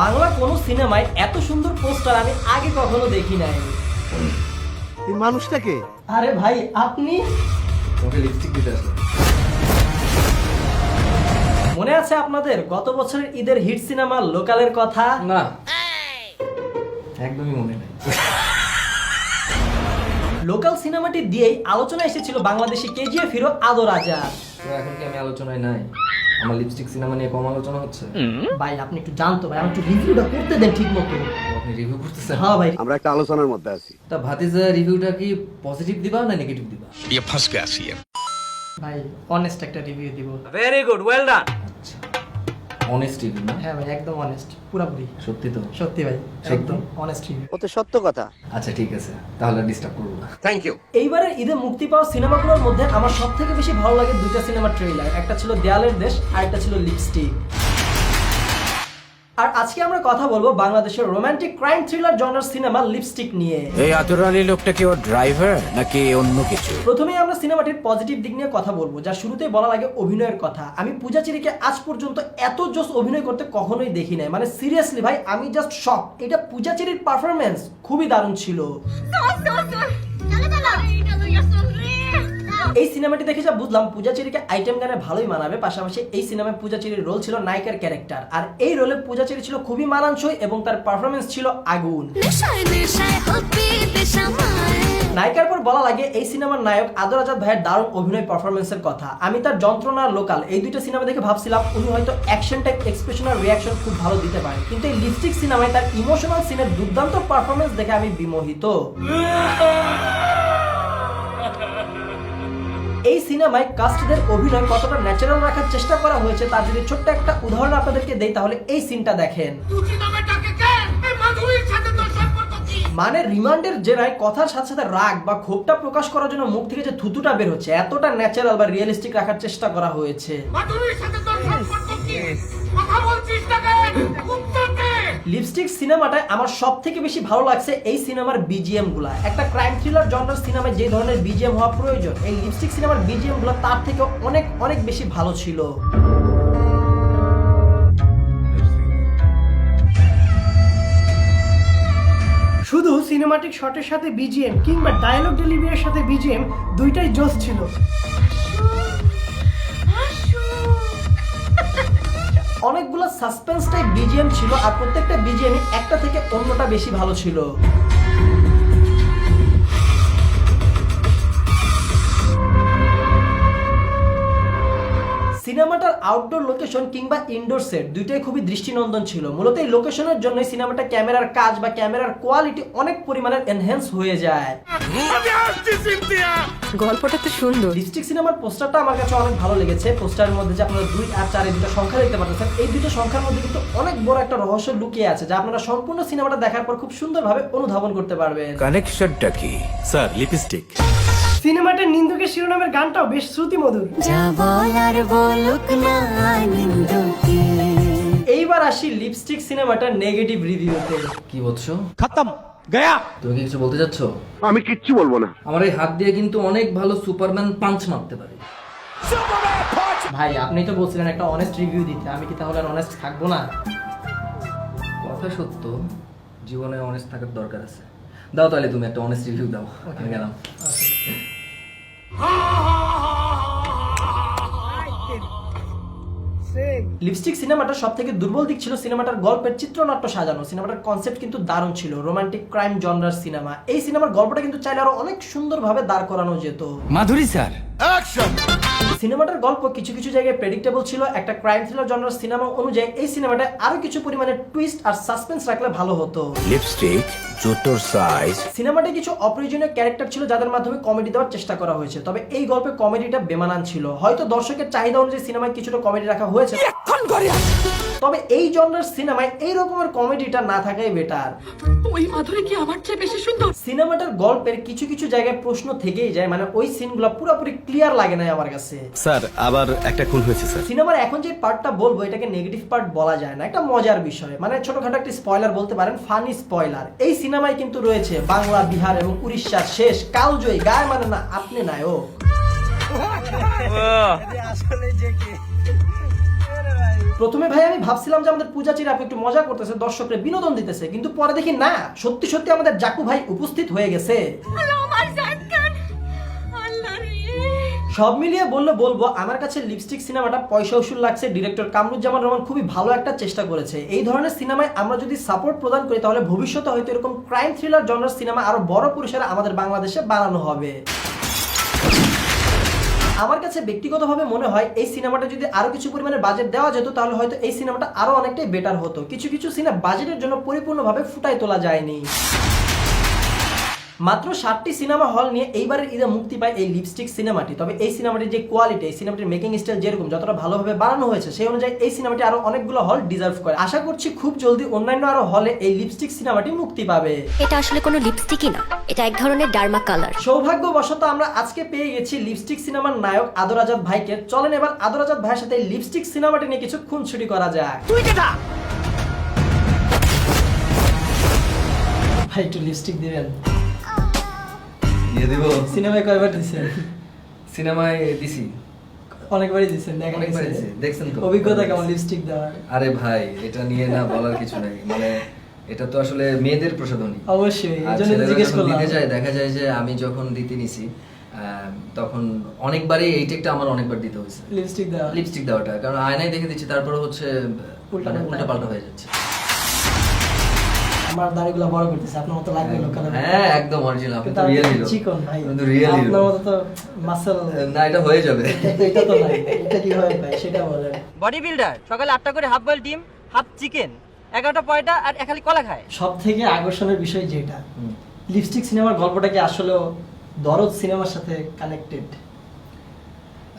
বাংলা কোনো সিনেমায় এত সুন্দর পোস্টার আমি আগে কখনো দেখি নাই। এই মানুষটাকে আরে ভাই আপনি? তোমাকে লিপস্টিক দিতে আসলাম। মনে আছে আপনাদের গত বছরের ঈদের হিট সিনেমা লোকালের কথা? না। একদমই মনে নেই। লোকাল সিনেমাটি দিয়েই আলোচনা এসেছিল বাংলাদেশি কেজিএফ হিরো আদর রাজা। এখন কি আমি আলোচনায় নাই? আমার লিপস্টিক সিনেমা নিয়ে কম আলোচনা হচ্ছে? ভাই আপনি একটু জানতো ভাই আমার একটু রিভিউটা করতে দেন ঠিক মতো আপনি রিভিউ করতেছেন? হ্যাঁ ভাই। আমরা একটা আলোচনার মধ্যে আছি। তা ভাতিজা রিভিউটা কি পজিটিভ দিবা না নেগেটিভ দিবা? ভাই অনেস্ট একটা রিভিউ দিব। Very good well done honest review না হ্যাঁ ভাই একদম অনেস্ট পুরোপুরি। সত্যি তো? সত্যি ভাই একদম অনেস্ট রিভিউ ও তো সত্য কথা। আচ্ছা ঠিক আছে তাহলে ডিস্টার্ব করব না। থ্যাংক ইউ এইবারে ঈদে মুক্তি পাওয়া সিনেমাগুলোর মধ্যে আমার সবথেকে বেশি ভালো লাগে দুইটা সিনেমার ট্রেলার একটা ছিল দেয়ালের দেশ আর একটা ছিল লিপস্টিক আর আজকে আমরা কথা বলব বাংলাদেশের romantic crime thriller genre cinema lipstick নিয়ে। এই আতর আলী লোকটা কি ওর ড্রাইভার নাকি অন্য কিছু? প্রথমেই আমরা সিনেমাটির পজিটিভ দিক নিয়ে কথা বলব যা শুরুতেই বলা লাগে অভিনয়ের কথা। আমি পূজা চিরিকে আজ পর্যন্ত এত জোস অভিনয় করতে কখনোই দেখি নাই। মানে সিরিয়াসলি ভাই আমি জাস্ট শক এটা পূজা চিরির পারফরমেন্স খুবই দারুণ ছিল। এই সিনেমাটি দেখে যা বুঝলাম পূজা চেরিকে আইটেম গানে ভালোই মানাবে। পাশাপাশি এই সিনেমায় পূজা চেরির রোল ছিল নায়িকার ক্যারেক্টার আর এই রোলে পূজা চেরি ছিল খুবই মানানসই এবং তার পারফরমেন্স ছিল আগুন। নায়িকার পর বলা লাগে এই সিনেমার নায়ক আদর আজাদ ভাইয়ের দারুণ অভিনয় পারফরমেন্সের কথা। আমি তার যন্ত্রণা লোকাল এই দুইটা সিনেমা দেখে ভাবছিলাম উনি হয়তো অ্যাকশন টাইপ এক্সপ্রেশন আর রিয়াকশন খুব ভালো দিতে পারেন কিন্তু এই লিপস্টিক সিনেমায় তার ইমোশনাল সিনের দুর্দান্ত পারফরমেন্স দেখে আমি বিমোহিত। এই সিনেমায় কাস্টদের অভিনয় কতটা ন্যাচারাল রাখার চেষ্টা করা হয়েছে তার যদি ছোট্ট একটা উদাহরণ আপনাদেরকে দেই, তাহলে এই সিনটা দেখেন। মানে রিমান্ডের জেরায় কথার সাথে সাথে রাগ বা ক্ষোভটা প্রকাশ করার জন্য মুখ থেকে যে থুতুটা বের হচ্ছে, এতটা ন্যাচারাল বা রিয়েলিস্টিক রাখার চেষ্টা করা হয়েছে। লিপস্টিক সিনেমাটায় আমার সব থেকে বেশি ভালো লাগছে এই সিনেমার বিজিএমগুলা। একটা ক্রাইম থ্রিলার জনরার সিনেমায় যে ধরনের বিজিএম হওয়া প্রয়োজন, এই লিপস্টিক সিনেমার বিজিএমগুলো তার থেকে অনেক অনেক বেশি ভালো ছিল। শুধু সিনেমাটিক শটের সাথে বিজিএম কিংবা ডায়লগ ডেলিভারির সাথে বিজিএম দুইটাই জোস ছিল। অনেকগুলো সাসপেন্স টাইপ বিজিএম ছিল আর প্রত্যেকটা বিজিএমই একটা থেকে অন্যটা বেশি ভালো ছিল। সিনেমাটার আউটডোর লোকেশন কিংবা ইনডোর সেট দুইটাই খুবই দৃষ্টিনন্দন ছিল। মূলত এই লোকেশনের জন্য সিনেমাটা ক্যামেরার কাজ বা ক্যামেরার কোয়ালিটি অনেক পরিমাণের এনহ্যান্স হয়ে যায়। গল্পটা তো সুন্দর। ডিস্ট্রিক্ট সিনেমার পোস্টারটা আমার কাছে অনেক ভালো লেগেছে। পোস্টারের মধ্যে যে আপনারা দুই আর চারের দুটো সংখ্যা দেখতে পাচ্ছেন এই দুটো সংখ্যার মধ্যে কিন্তু অনেক বড় একটা রহস্য লুকিয়ে আছে যা আপনারা সম্পূর্ণ সিনেমাটা দেখার পর খুব সুন্দরভাবে অনুধাবন করতে পারবেন। কানেকশনটা কি? স্যার লিপস্টিক সিনেমাটার নিন্দুকের শিরোনামের গানটাও বেশ শ্রুতিমধুর। এইবার আসি লিপস্টিক সিনেমাটার নেগেটিভ রিভিউতে কি বলছো? খতম গয়া। তুমি কি কিছু বলতে চাচ্ছ? আমি কিচ্ছু বলব না। আমার এই হাত দিয়ে কিন্তু অনেক ভালো সুপারম্যান পাঞ্চ মারতে পারে। ভাই আপনি তো বলছিলেন একটা অনেস্ট রিভিউ দিতে। আমি কি তাহলে আর অনেস্ট থাকব না? কথা সত্য জীবনে অনেস্ট থাকার দরকার আছে। দাও তাহলে তুমি একটা অনেস্ট রিভিউ দাও। আমি গেলাম। লিপস্টিক সিনেমাটার সব থেকে দুর্বল দিক ছিল সিনেমাটার গল্পের চিত্রনাট্য সাজানো। সিনেমাটার কনসেপ্ট কিন্তু দারুণ ছিল রোমান্টিক ক্রাইম জনরার সিনেমা। এই সিনেমার গল্পটা কিন্তু চাইলে আরও অনেক সুন্দরভাবে দাঁড় করানো যেত। মাধুরী স্যার। সিনেমাটার গল্প কিছু কিছু জায়গায় প্রেডিক্টেবল ছিল একটা ক্রাইম থ্রিলার জনরার সিনেমা অনুযায়ী এই সিনেমাটায় আরও কিছু পরিমাণে টুইস্ট আর সাসপেন্স রাখলে ভালো হতো। লিপস্টিক জুতোর সাইজ সিনেমাটায় কিছু অপ্রয়োজনীয় ক্যারেক্টার ছিল যাদের মাধ্যমে কমেডি দেওয়ার চেষ্টা করা হয়েছে তবে এই গল্পে কমেডিটা বেমানান ছিল। হয়তো দর্শকের চাহিদা অনুযায়ী সিনেমায় কিছুটা কমেডি রাখা হয়েছে। তবে এই জনরার সিনেমায় এই রকমের কমেডিটা না থাকাই বেটার ওই মাধুরী কি আমার চেয়ে বেশি সুন্দর? সিনেমাটার গল্পের কিছু কিছু জায়গায় প্রশ্ন থেকেই যায় মানে ওই সিনগুলো পুরোপুরি ক্লিয়ার লাগে না আমার কাছে। স্যার আবার একটা খুন হয়েছে স্যার। সিনেমার এখন যে পার্টটা বলব এটাকে নেগেটিভ পার্ট বলা যায় না একটা মজার বিষয়। মানে ছোটখাটো একটা স্পয়লার বলতে পারেন ফানি স্পয়লার এই সিনেমায় কিন্তু রয়েছে বাংলা বিহার এবং উড়িষ্যার শেষ কালজয়ী গায়ে মানে না আপনি নায়ক। প্রথমে ভাই আমি ভাবছিলাম যে আমাদের পূজা চিরা আপু একটু মজা করতেছে দর্শকরা বিনোদন দিতেছে কিন্তু পরে দেখি না সত্যি সত্যি আমাদের জাকু ভাই উপস্থিত হয়ে গেছে। সব মিলিয়ে বললে বলব আমার কাছে লিপস্টিক সিনেমাটা পয়সা উসুল লাগছে ডিরেক্টর কামরুজ্জামান রহমান খুবই ভালো একটা চেষ্টা করেছে। এই ধরনের সিনেমায় আমরা যদি সাপোর্ট প্রদান করি তাহলে ভবিষ্যতে হয়তো এরকম ক্রাইম থ্রিলার জনার সিনেমা আরও বড় পরিসরে আমাদের বাংলাদেশে বানানো হবে। আমার কাছে ব্যক্তিগতভাবে মনে হয় এই সিনেমাটা যদি আরও কিছু পরিমাণে বাজেট দেওয়া যেত, তাহলে হয়তো এই সিনেমাটা আরও অনেকটাই বেটার হতো। কিছু কিছু সিনেমা বাজেটের জন্য পরিপূর্ণভাবে ফুটাই তোলা যায়নি। মাত্র ষাটটি সিনেমা হল নিয়ে এইবারের ঈদে মুক্তি পায় এই লিপস্টিক সিনেমাটি। তবে এই সিনেমাটির যে কোয়ালিটি এই সিনেমাটির মেকিং স্টাইল যেরকম যতটা ভালোভাবে বানানো হয়েছে সেই অনুযায়ী এই সিনেমাটি আরও অনেকগুলো হল ডিজার্ভ করে। আশা করছি খুব জলদি অন্যান্য আরও হলে এই লিপস্টিক সিনেমাটি মুক্তি পাবে। এটা আসলে কোনো লিপস্টিকই না এটা এক ধরনের ডার্মা কালার সৌভাগ্যবশত আমরা আজকে পেয়ে গেছি লিপস্টিক সিনেমার নায়ক আদর আজাদ ভাইকে। চলেন এবার আদর আজাদ ভাইয়ের সাথে লিপস্টিক সিনেমাটি নিয়ে কিছু খুনছুটি করা যাক। ভাই একটু লিপস্টিক দিবেন। দিয়ে দিব। সিনেমায় কয়বার দিচ্ছেন সিনেমায় দিছি। অনেকবারই দিচ্ছেন দেখা অনেকবারই গেছে। দিছি, দেখছেন? অভিজ্ঞতা কেমন লিপস্টিক দেওয়ার? আরে ভাই এটা নিয়ে না বলার কিছু নেই। মানে এটা তো আসলে মেয়েদের প্রসাধনী। অবশ্যই জিজ্ঞেস করলাম দিতে যায় দেখা যায় যে আমি যখন দিতে নিছি তখন অনেকবারই এই টেকটা আমার অনেকবার দিতে হয়েছে। লিপস্টিক দেওয়া। লিপস্টিক দেওয়াটা কারণ আয়নায় দেখে দিচ্ছি তারপরে হচ্ছে উল্টা পাল্টা হয়ে যাচ্ছে। আমার দাড়িগুলো বড় করতেছে আপনার মতো লাগবে হ্যাঁ একদম অরিজিনাল আপনি তো রিয়েল হিরো চিকন ভাই। তো রিয়েল হিরো আপনার মতো তো মাসল না এটা হয়ে যাবে। এটা তো নাই এটা কীভাবে পাই সেটা বলেন। বডি বিল্ডার সকালে আটটা করে হাফ বয়েল ডিম হাফ চিকেন এগারোটা পয়টা আর খালি কলা খায়। সব থেকে আকর্ষণের বিষয় যেটা লিপস্টিক সিনেমার গল্পটা কি আসলেও দরদ সিনেমার সাথে কানেক্টেড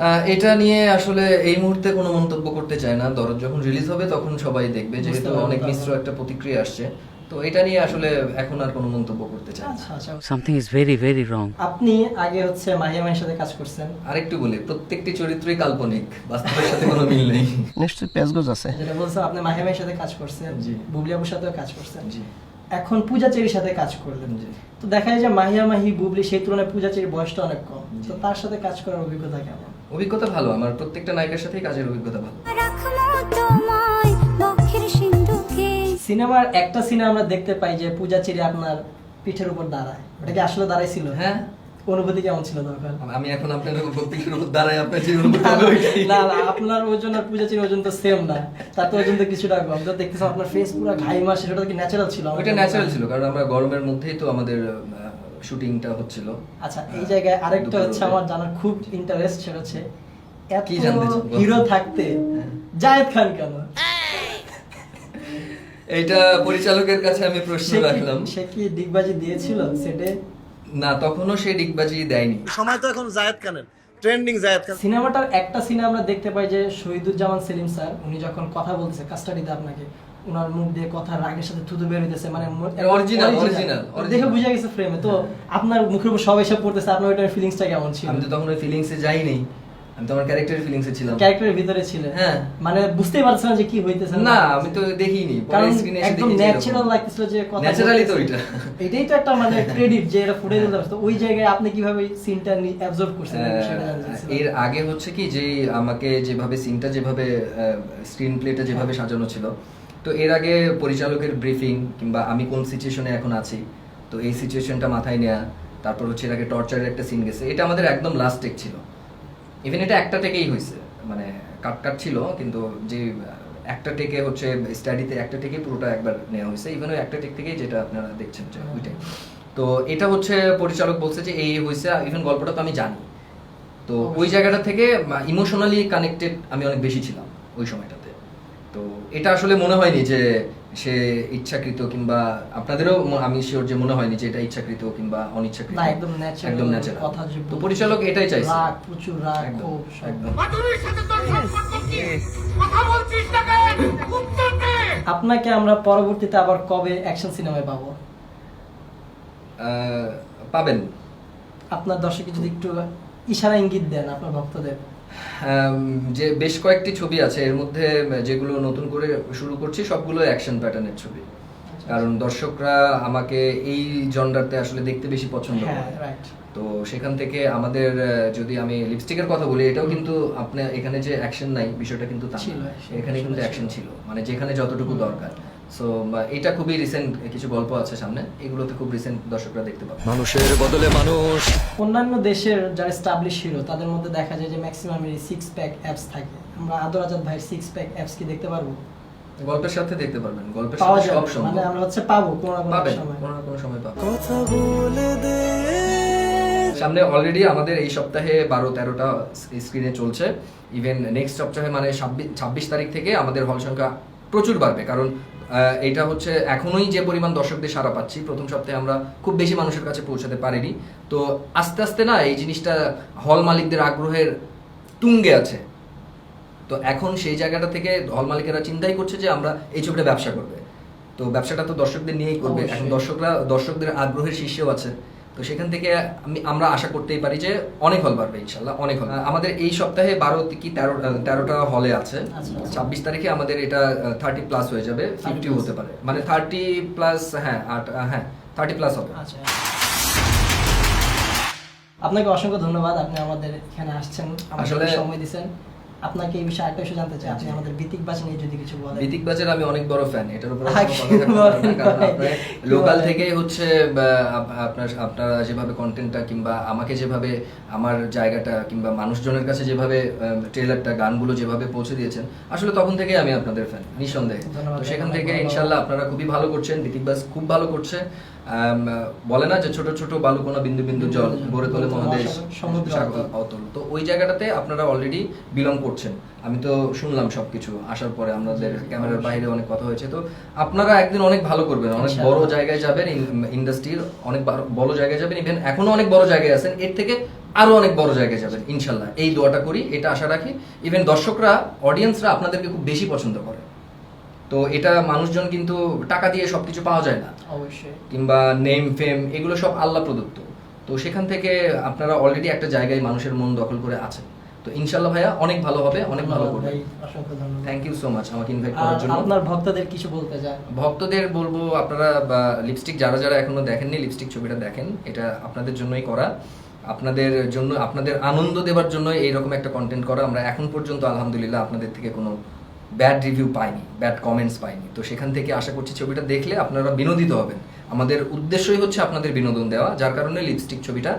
আহ, এটা নিয়ে আসলে এই মুহূর্তে কোনো মন্তব্য করতে চায় না। দরদ যখন রিলিজ হবে তখন সবাই দেখবে যেহেতু অনেক মিশ্র একটা প্রতিক্রিয়া আসছে। তো এটা নিয়ে আসলে এখন আর কোনো মন্তব্য করতে চাই আচ্ছা আচ্ছা। Something is very very wrong আপনি আগে হচ্ছে মাহিয়া মাহির সাথে কাজ করছেন। আরেকটু বলি প্রত্যেকটি চরিত্রই কাল্পনিক বাস্তবের সাথে কোনো মিল নেই। নিশ্চয়ই পেজগোজ আছে। যেটা বলছেন আপনি মাহিয়া মাহির সাথে কাজ করছেন জি। বুবলি আপুর সাথেও কাজ করছেন। জি। এখন পূজা চেরির সাথে কাজ করলেন। জি। তো দেখা যায় যে মাহিয়া মাহি বুবলি সেই তুলনায় পূজা চেরির বয়সটা অনেক কম। তো তার সাথে কাজ করার অভিজ্ঞতা কেমন? অভিজ্ঞতা ভালো আমার প্রত্যেকটা নায়িকার সাথেই কাজের অভিজ্ঞতা ভালো। সিনেমার একটা সিনে আমরা দেখতে পাই যে পূজা চেরি আপনার পিঠের উপর দাঁড়ায়। ওটা কি আসলে দাঁড়াইছিল? হ্যাঁ? অনুভূতি কেমন ছিল দরকার আমি এখন আপনার পিঠের উপর দাঁড়াই আপনার জীবন বলব না না আপনার ওজন আর পূজা চেরির ওজন তো সেম না। তার তো ওজন তো কিছুটা কম। তো দেখতেছি আপনার ফেস পুরো ঘাই মাসে সেটা কি ন্যাচারাল ছিল মনে হয়। ন্যাচারাল ছিল কারণ আমরা গরমের মধ্যেই তো আমাদের শুটিংটা হচ্ছিল। আচ্ছা এই জায়গায় আরেকটা হচ্ছে আমার জানার খুব ইন্টারেস্ট সেটা হচ্ছে এত কি জানতে হিরো থাকতে হ্যাঁ। জায়েদ খান কেন? এইটা পরিচালকের কাছে আমি প্রশ্ন রাখলাম। সে কি ডিগবাজি দিয়েছিল সেটে? না তখনও সে ডিগবাজি দেয়নি। সময় তো এখন জায়েদ খানের ট্রেন্ডিং জায়েদ খান। সিনেমাটার একটা সিনে আমরা দেখতে পাই যে শহীদুজ্জামান সেলিম স্যার উনি যখন কথা বলতেছে কাস্টাডিতে আপনাকে ওনার মুখ দিয়ে কথা রাগের সাথে থুতু বের হইতেছে মানে এটা original। original, ওটা দেখে বুঝা গেছে ফ্রেমে তো আপনার মুখের উপর সবাই সব পড়তেছে আপনার ওইটার ফিলিংসটা কেমন ছিল? আমি তো তখন ওই ফিলিংসে যাইনি। আমি তো আমার ক্যারেক্টারের ফিলিংসে ছিলাম ক্যারেক্টারের ভিতরে ছিলেন হ্যাঁ। মানে বুঝতেই পারছেন না যে কি হইতেছে না আমি তো দেখিনি পরে স্ক্রিনে এসে একদম ন্যাচারাল লাগতেছিল যে কথা Naturally তো। ওইটা। এটাই তো একটা মানে ক্রেডিট যে এটা ফুটে দিতে পারছে ওই জায়গায় আপনি কীভাবে সিনটা অ্যাবজর্ব করছেন চাচ্ছিলাম। এর আগে হচ্ছে কি যে আমাকে যেভাবে সিনটা যেভাবে স্ক্রিন প্লেটা যেভাবে সাজানো ছিল তো এর আগে পরিচালকের ব্রিফিং কিংবা আমি কোন সিচুয়েশনে এখন আছি তো এই সিচুয়েশনটা মাথায় নেওয়া তারপর হচ্ছে এর আগে টর্চারের একটা সিন গেছে এটা আমাদের একদম লাস্ট টেক ছিল ইভেন এটা একটা থেকেই হয়েছে। মানে কাট কাট ছিল কিন্তু যে একটা টেকে হচ্ছে স্টাডিতে একটা টেকে পুরোটা একবার নেওয়া হয়েছে। ইভেন ওই একটা টেক থেকেই যেটা আপনারা দেখছেন যে ওইটাই তো এটা হচ্ছে পরিচালক বলছে যে এই হয়েছে ইভেন গল্পটা তো আমি জানি। তো ওই জায়গাটা থেকে ইমোশনালি কানেক্টেড আমি অনেক বেশি ছিলাম ওই সময়টাতে। তো এটা আসলে মনে হয়নি যে সে ইচ্ছাকৃত কিংবা আপনাদেরও আমি শিওর যে মনে হয়নি যে এটা ইচ্ছাকৃত কিংবা অনিচ্ছাকৃত। না একদম ন্যাচারাল একদম ন্যাচারাল কথা যে তো পরিচালক এটাই চাইছে। রাগ প্রচুর রাগ একদম ক্ষোভ সব। একদম। আপনাকে আমরা পরবর্তীতে আবার কবে অ্যাকশন সিনেমায় পাবো? আহ, পাবেন। আপনার দর্শকে যদি একটু ইশারা ইঙ্গিত দেন আপনার ভক্তদের। যে বেশ কয়েকটি ছবি আছে এর মধ্যে যেগুলো নতুন করে শুরু করছি সবগুলো অ্যাকশন প্যাটার্নের ছবি। কারণ দর্শকরা আমাকে এই জনরাতে আসলে দেখতে বেশি পছন্দ হ্যাঁ করে। তো সেখান থেকে আমাদের যদি আমি লিপস্টিকের কথা বলি এটাও কিন্তু আপনার এখানে যে অ্যাকশন নাই বিষয়টা কিন্তু তা ছিল, এখানে কিন্তু অ্যাকশন ছিল। মানে যেখানে যতটুকু দরকার। সো এটা খুবই রিসেন্ট কিছু গল্প আছে সামনে। এগুলোতে খুব রিসেন্ট দর্শকরা দেখতে পাবে। মানুষের বদলে মানুষ। অন্যান্য দেশের যারা স্টাবলিশ হিরো তাদের মধ্যে দেখা যায় যে ম্যাক্সিমাম সিক্স প্যাক অ্যাপস থাকে। আমরা আদর আজাদ ভাইয়ের সিক্স প্যাক অ্যাপস কি দেখতে পারব? গল্পের সাথে দেখতে পারবেন। গল্পের পাওয়া সাথে সব সম্ভব। মানে আমরা হচ্ছে পাবো কোনো না কোনো সময়। কোনো না কোনো সময় পাবেন। সামনে অলরেডি আমাদের এই সপ্তাহে বারো তেরোটা স্ক্রিনে চলছে। ইভেন নেক্সট সপ্তাহে মানে ছাব্বিশ তারিখ থেকে আমাদের হল সংখ্যা প্রচুর বাড়বে। কারণ এটা হচ্ছে এখনোই যে পরিমাণ দর্শকদের সারা পাচ্ছি প্রথম সপ্তাহে আমরা খুব বেশি মানুষের কাছে পৌঁছাতে পারিনি। তো আস্তে আস্তে না এই জিনিসটা হল মালিকদের আগ্রহের তুঙ্গে আছে। তো এখন সেই জায়গাটা থেকে হল মালিকেরা চিন্তাই করছে যে আমরা এই ছবিটা ব্যবসা করবে। তো ব্যবসাটা তো দর্শকদের নিয়েই করবে। এখন দর্শকরা দর্শকদের আগ্রহের শীর্ষেও আছে। তো সেখান থেকে আমি আমরা আশা করতেই পারি যে অনেক হল বাড়বে ইনশাল্লাহ অনেক হল আমাদের এই সপ্তাহে বারো কি তেরো তেরোটা হলে আছে। আচ্ছা, আচ্ছা। ছাব্বিশ তারিখে আমাদের এটা থার্টি প্লাস হয়ে যাবে ফিফটিও হতে পারে। মানে থার্টি প্লাস হ্যাঁ আট হ্যাঁ থার্টি প্লাস হবে। আচ্ছা আপনাকে অসংখ্য ধন্যবাদ আপনি আমাদের এখানে আসছেন আসলে- সময় দিয়েছেন আপনাকে এই বিষয়ে আরেকটা বিষয় জানতে চাই। আপনি আমাদের বিতিক নিয়ে যদি কিছু বলেন। বিতিক বাজার আমি অনেক বড় ফ্যান এটার উপর? কি লোকাল হচ্ছে আপনার আপনারা যেভাবে কন্টেন্টটা কিংবা আমাকে যেভাবে আমার জায়গাটা কিংবা মানুষজনের কাছে যেভাবে ট্রেলারটা গানগুলো যেভাবে পৌঁছে দিয়েছেন আসলে তখন থেকে আমি আপনাদের ফ্যান নিঃসন্দেহে। তো সেখান থেকে ইনশাল্লাহ আপনারা খুবই ভালো করছেন বিতিক বাস খুব ভালো করছে। বলে না যে ছোট ছোট বালুকোনা বিন্দু বিন্দু জল গড়ে তোলে মহাদেশ সমুদ্র অতল। তো ওই জায়গাটাতে আপনারা অলরেডি বিলং করছেন। আমি তো শুনলাম সবকিছু আসার পরে আমাদের ক্যামেরার বাইরে অনেক কথা হয়েছে। তো আপনারা একদিন অনেক ভালো করবেন অনেক বড় জায়গায় যাবেন ইন্ডাস্ট্রির অনেক বড়- বড় জায়গায় যাবেন ইভেন এখনও অনেক বড় জায়গায় আছেন এর থেকে আরও অনেক বড় জায়গায় যাবেন ইনশাল্লাহ এই দোয়াটা করি এটা আশা রাখি। ইভেন দর্শকরা অডিয়েন্সরা আপনাদেরকে খুব বেশি পছন্দ করে। তো এটা মানুষজন কিন্তু টাকা দিয়ে সবকিছু পাওয়া যায় না। অবশ্যই। কিংবা নেম ফেম এগুলো সব আল্লাহ প্রদত্ত। তো সেখান থেকে আপনারা অলরেডি একটা জায়গায় মানুষের মন দখল করে আছেন। তো ইনশাল্লাহ ভাইয়া অনেক ভালো হবে অনেক ভালো করবে থ্যাংক ইউ সো মাচ আমাকে ইনভাইট করার জন্য। আপনার ভক্তদের কিছু বলতে চান? ভক্তদের বলব আপনারা লিপস্টিক যারা যারা এখনও দেখেননি লিপস্টিক ছবিটা দেখেন। এটা আপনাদের জন্যই করা। আপনাদের জন্য আপনাদের আনন্দ দেওয়ার জন্য এইরকম একটা কন্টেন্ট করা। আমরা এখন পর্যন্ত আলহামদুলিল্লাহ আপনাদের থেকে কোনো ব্যাড রিভিউ পাইনি ব্যাড কমেন্টস পাইনি। তো সেখান থেকে আশা করছি ছবিটা দেখলে আপনারা বিনোদিত হবেন। আমাদের উদ্দেশ্যই হচ্ছে আপনাদের বিনোদন দেওয়া, যার কারণে লিপস্টিক ছবিটা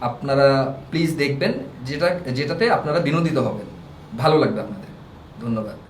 আপনারা প্লিজ দেখবেন, যেটা, যেটাতে আপনারা বিনোদিত হবেন। ভালো লাগবে আপনাদের। ধন্যবাদ।